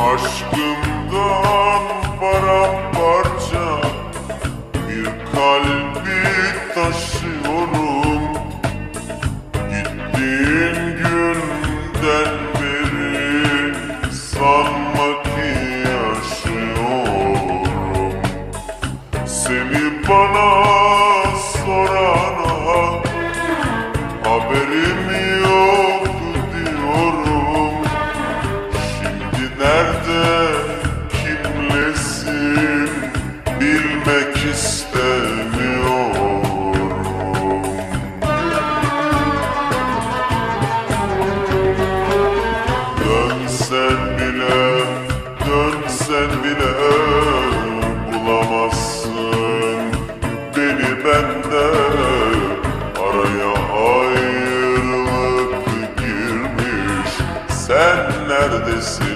Aşkımdan Nerede? Kimlesin? Bilmek istemiyorum. Dönsen bile, dönsen bile bulamazsın. Beni benden neredesin?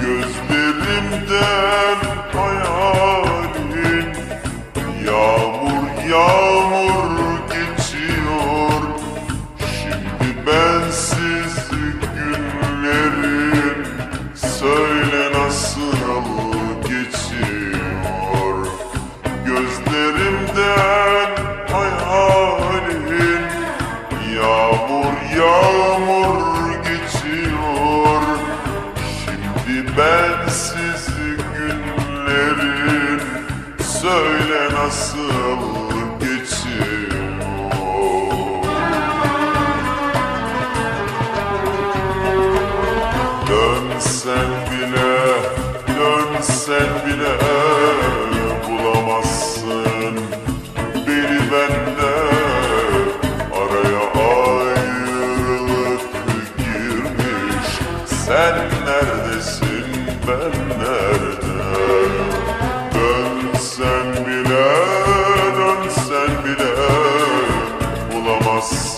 Gözlerimden hayalin Yağmur yağmur geçiyor. Şimdi bensiz günlerin Söyle bensiz günlerin Söyle nasıl geçiyor? Dönsen bile, dönsen bile bulamazsın. Beni bende bulamazsın